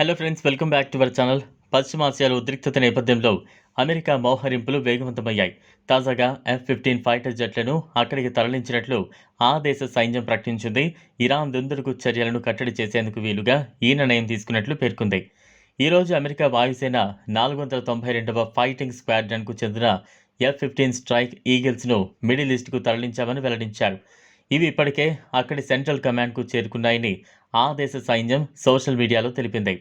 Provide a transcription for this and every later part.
Hello friends welcome back to our channel పశ్చిమాసియాలో ఉద్రిక్తత నేపథ్యంలో అమెరికా మోహరింపులు వేగవంతమయ్యాయి. తాజాగా ఎఫ్ ఫిఫ్టీన్ ఫైటర్ జెట్లను అక్కడికి తరలించినట్లు ఆ దేశ సైన్యం ప్రకటించింది. ఇరాన్ దుందుడుకు చర్యలను కట్టడి చేసేందుకు వీలుగా ఈ నిర్ణయం తీసుకున్నట్లు పేర్కొంది. ఈరోజు అమెరికా వాయుసేన నాలుగు వందల తొంభై రెండవ ఫైటింగ్ స్క్వాడ్రన్కు చెందిన ఎఫ్ ఫిఫ్టీన్ స్ట్రైక్ ఈగిల్స్ను మిడిల్ ఈస్ట్కు తరలించామని వెల్లడించారు. ఇవి ఇప్పటికే అక్కడి సెంట్రల్ కమాండ్కు చేరుకున్నాయని ఆ దేశ సైన్యం సోషల్ మీడియాలో తెలిపింది.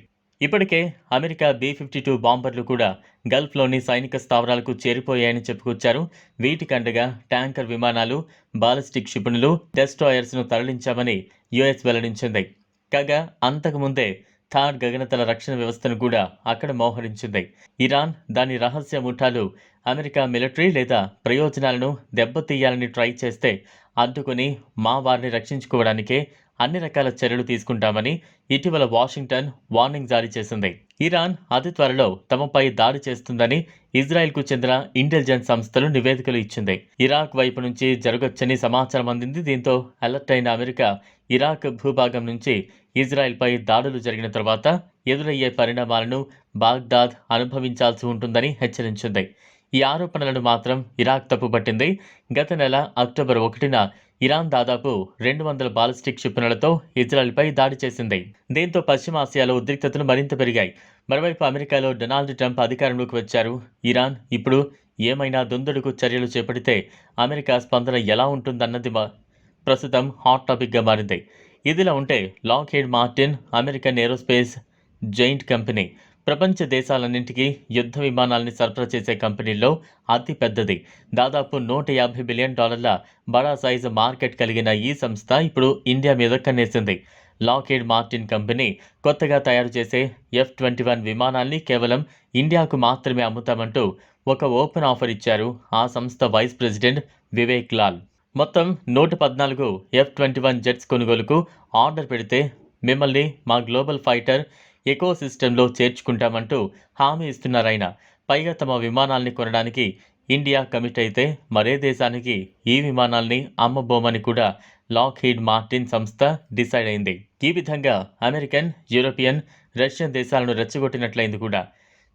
ఇప్పటికే అమెరికా బి ఫిఫ్టీ టూ బాంబర్లు కూడా గల్ఫ్లోని సైనిక స్థావరాలకు చేరిపోయాయని చెప్పుకొచ్చారు. వీటికండగా ట్యాంకర్ విమానాలు బాలిస్టిక్ క్షిపణులు డెస్ట్రాయర్స్ను తరలించామని యుఎస్ వెల్లడించింది. కాగా అంతకుముందే థార్ గగనతల రక్షణ వ్యవస్థను కూడా అక్కడ మోహరించింది. ఇరాన్ దాని రహస్య ముఠాలు అమెరికా మిలిటరీ లేదా ప్రయోజనాలను దెబ్బతీయాలని ట్రై చేస్తే అడ్డుకొని మా వారిని రక్షించుకోవడానికే అన్ని రకాల చర్యలు తీసుకుంటామని ఇటీవల వాషింగ్టన్ వార్నింగ్ జారీ చేసింది. ఇరాన్ అతి త్వరలో తమపై దాడి చేస్తుందని ఇజ్రాయెల్కు చెందిన ఇంటెలిజెన్స్ సంస్థలు నివేదికలు ఇచ్చింది. ఇరాక్ వైపు నుంచి జరగొచ్చని సమాచారం అందింది. దీంతో అలర్ట్ అయిన అమెరికా ఇరాక్ భూభాగం నుంచి ఇజ్రాయెల్పై దాడులు జరిగిన తర్వాత ఎదురయ్యే పరిణామాలను బాగ్దాద్ అనుభవించాల్సి ఉంటుందని హెచ్చరించింది. ఈ ఆరోపణలను మాత్రం ఇరాక్ తప్పుపట్టింది. గత నెల అక్టోబర్ ఒకటిన ఇరాన్ దాదాపు రెండు వందల బాలిస్టిక్ క్షిపణులతో ఇజ్రాయెల్పై దాడి చేసింది. దీంతో పశ్చిమాసియాలో ఉద్రిక్తతలు మరింత పెరిగాయి. మరోవైపు అమెరికాలో డొనాల్డ్ ట్రంప్ అధికారంలోకి వచ్చారు. ఇరాన్ ఇప్పుడు ఏమైనా దుందుడుకు చర్యలు చేపడితే అమెరికా స్పందన ఎలా ఉంటుందన్నది ప్రస్తుతం హాట్ టాపిక్గా మారింది. ఇదిలా ఉంటే Lockheed Martin American aerospace giant company ప్రపంచ దేశాలన్నింటికీ యుద్ధ విమానాల్ని సరఫరా చేసే కంపెనీల్లో అతిపెద్దది దాదాపు నూట యాభై బిలియన్ డాలర్ల బడా సైజు మార్కెట్ కలిగిన ఈ సంస్థ ఇప్పుడు ఇండియా మీద కన్నేసింది. లాకెడ్ మార్టిన్ కంపెనీ కొత్తగా తయారు చేసే ఎఫ్ ట్వంటీ వన్ విమానాల్ని కేవలం ఇండియాకు మాత్రమే అమ్ముతామంటూ ఒక ఓపెన్ ఆఫర్ ఇచ్చారు ఆ సంస్థ వైస్ ప్రెసిడెంట్ వివేక్ లాల్. మొత్తం నూట పద్నాలుగు ఎఫ్ ట్వంటీ వన్ జెట్స్ కొనుగోలుకు ఆర్డర్ పెడితే మిమ్మల్ని మా గ్లోబల్ ఫైటర్ ఎకో సిస్టంలో చేర్చుకుంటామంటూ హామీ ఇస్తున్నారాయన పైగా తమ విమానాల్ని కొనడానికి ఇండియా కమిట్ అయితే మరే దేశానికి ఈ విమానాల్ని అమ్మబోమని కూడా లాక్హీడ్ మార్టిన్ సంస్థ డిసైడ్ అయింది. ఈ విధంగా అమెరికన్ యూరోపియన్ రష్యన్ దేశాలను రెచ్చగొట్టినట్లయింది కూడా.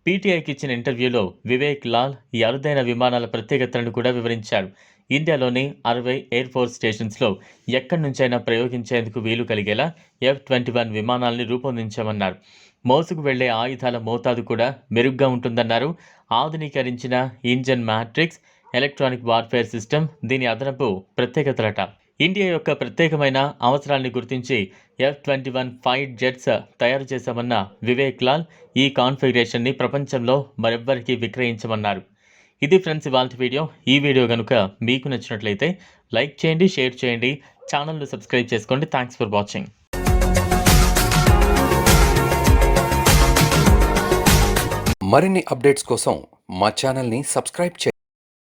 పీటీఐకి ఇచ్చిన ఇంటర్వ్యూలో వివేక్ లాల్ ఈ అరుదైన విమానాల ప్రత్యేకతలను కూడా వివరించారు ఇండియాలోని అరవై ఎయిర్ ఫోర్స్ స్టేషన్స్లో ఎక్కడి నుంచైనా ప్రయోగించేందుకు వీలు కలిగేలా ఎఫ్ ట్వంటీ వన్ విమానాల్ని రూపొందించామన్నారు. మోసుకు వెళ్ళే ఆయుధాల మోతాదు కూడా మెరుగ్గా ఉంటుందన్నారు. ఆధునీకరించిన engine matrix electronic warfare system దీని అదనపు ప్రత్యేకతలట. ఇండియా యొక్క ప్రత్యేకమైన అవసరాన్ని గుర్తించి F twenty one five jets తయారు చేశామన్న వివేక్ లాల్ ఈ కాన్ఫిగరేషన్ని ప్రపంచంలో మరెవ్వరికీ విక్రయించమన్నారు. ఇది ఫ్రెండ్స్ ఇవాళ వీడియో. ఈ వీడియో కనుక మీకు నచ్చినట్లయితే లైక్ చేయండి షేర్ చేయండి ఛానల్ను సబ్స్క్రైబ్ చేసుకోండి. థ్యాంక్స్ ఫర్ వాచింగ్ మరిన్ని అప్డేట్స్ కోసం మా ఛానల్ని సబ్స్క్రైబ్ చేయండి.